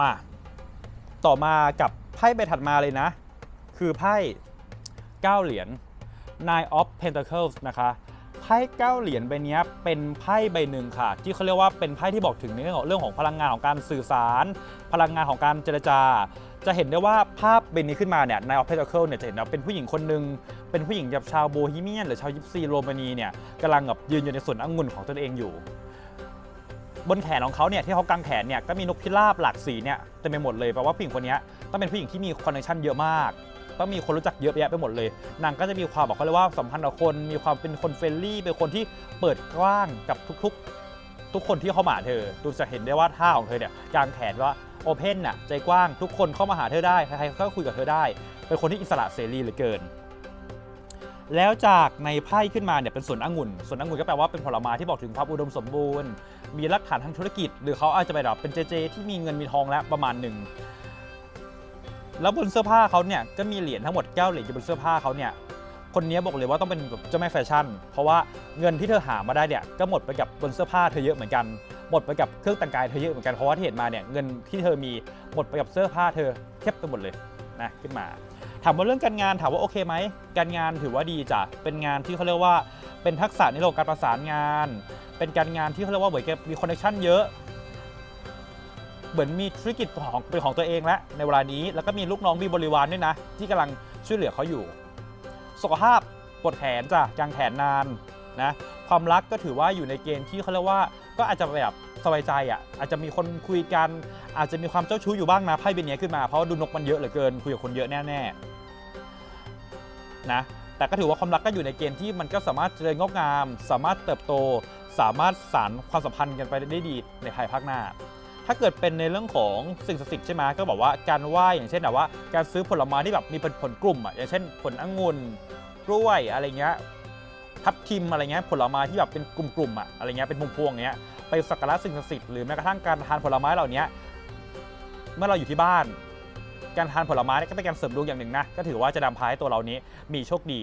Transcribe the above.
มา ต่อมากับไพ่ใบถัดมาเลยนะ คือไพ่9เหรียญ Nine of Pentacles นะคะไพ่9เหรียญใบนี้เป็นไพ่ใบหนึ่งค่ะ ที่เขาเรียกว่าเป็นไพ่ที่บอกถึงในเรื่องของเรื่องของพลังงานของการสื่อสาร พลังงานของการเจรจา จะเห็นได้ว่าภาพใบนี้ขึ้นมาเนี่ย Nine of Pentacles เนี่ยจะเห็นว่าเป็นผู้หญิงคนหนึ่งเป็นผู้หญิงแบบชาวโบฮีเมียน หรือชาวยิปซีโรมานีเนี่ยกำลังแบบยืนอยู่ในสวนองุ่นของตนเองอยู่ บนแขนของเขาเนี่ยที่เขากางแขนเนี่ยก็มีนกพิราบหลากสีเนี่ยเต็มไปหมดเลยแปลว่าผู้หญิงคนนี้ต้องเป็นผู้หญิงที่มีคอนเนคชั่นเยอะมากต้องมีคนรู้จักเยอะแยะไปหมดเลยนางก็จะมีความบอกเขาเลยว่าสัมพันธ์กับคนมีความเป็นคนเฟรนลี่เป็นคนที่เปิดกว้างกับทุกๆ ทุกคนที่เข้ามาหาเธอดูจะเห็นได้ว่าท่าของเธอเนี่ยกางแขนว่าโอเพนน่ะใจกว้างทุกคนเข้ามาหาเธอได้ใครๆก็คุยกับเธอได้ เป็นคนที่อิสระเสรีเหลือเกิน แล้วจากในไพ่ขึ้นมาเนี่ยเป็นสวนองุ่นสวนองุ่นก็แปลว่าเป็นผลไม้ที่บอกถึงความอุดมสมบูรณ์ มีรากฐานทางธุรกิจ หรือเขาอาจจะไปแบบเป็นเจเจ ที่มีเงินมีทองแล้วประมาณหนึ่ง แล้วบนเสื้อผ้าเขาเนี่ยก็มีเหรียญทั้งหมด9เหรียญอยู่บนเสื้อผ้าเขาเนี่ย คนนี้บอกเลยว่าต้องเป็นแบบเจ้าแม่แฟชั่น เพราะว่าเงินที่เธอหามาได้เนี่ยก็หมดไปกับบนเสื้อผ้าเธอเยอะเหมือนกัน หมดไปกับเครื่องแต่งกายเธอเยอะเหมือนกัน เพราะว่าที่เห็นมาเนี่ยเงินที่เธอมีหมดไปกับเสื้อผ้าเธอเทียบไปหมดเลยนะขึ้นมา ถามว่าเรื่องการงานถามว่าโอเคไหมการงานถือว่าดีจ้ะเป็นงานที่เขาเรียกว่าเป็นทักษะในเรื่องของการประสานงาน เป็นการงานที่เขาเรียกว่าเหมือนมีคอนเนคชั่นเยอะเหมือนมีธุรกิจของเป็นของตัวเองแล้วในเวลานี้แล้วก็มีลูกน้องมีบริวารด้วยนะ ที่กำลังช่วยเหลือเขาอยู่ สุขภาพปวดแขนจ้ะกางแขนนาน นะความรักก็ถือว่าอยู่ในเกณฑ์ที่เขาเรียกว่าก็อาจจะแบบสบายใจอะอาจจะมีคนคุยกัน อาจจะมีความเจ้าชู้อยู่บ้างนะไพ่ใบนี้ขึ้นมาเพราะดูนกมันเยอะเหลือเกินคุยกับคนเยอะแน่ๆนะแต่ก็ถือว่าความรักก็อยู่ในเกณฑ์ที่มันก็สามารถเจริญงอกงาม สามารถเติบโต สามารถสานความสัมพันธ์กันไปได้ดีในภายภาคหน้า ถ้าเกิดเป็นในเรื่องของสิ่งศักดิ์สิทธิ์ใช่ไหมก็บอกว่าการไหว้อย่างเช่นแบบว่า การซื้อผลไม้ที่แบบมีเป็นผลกลุ่มอะอย่างเช่นผลองุ่นกล้วยอะไรเงี้ย ทับทิมอะไรเงี้ยผลไม้ที่แบบเป็นกลุ่มๆอะอะไรเงี้ยเป็นพวงๆเงี้ยไปสักการะสิ่งศักดิ์สิทธิ์หรือแม้กระทั่งการทานผลไม้เหล่านี้เมื่อเราอยู่ที่บ้าน การทานผลไม้ก็เป็นการเสริมดวงอย่างหนึ่งนะก็ถือว่าจะนำพาให้ตัวเรานี้มีโชคดี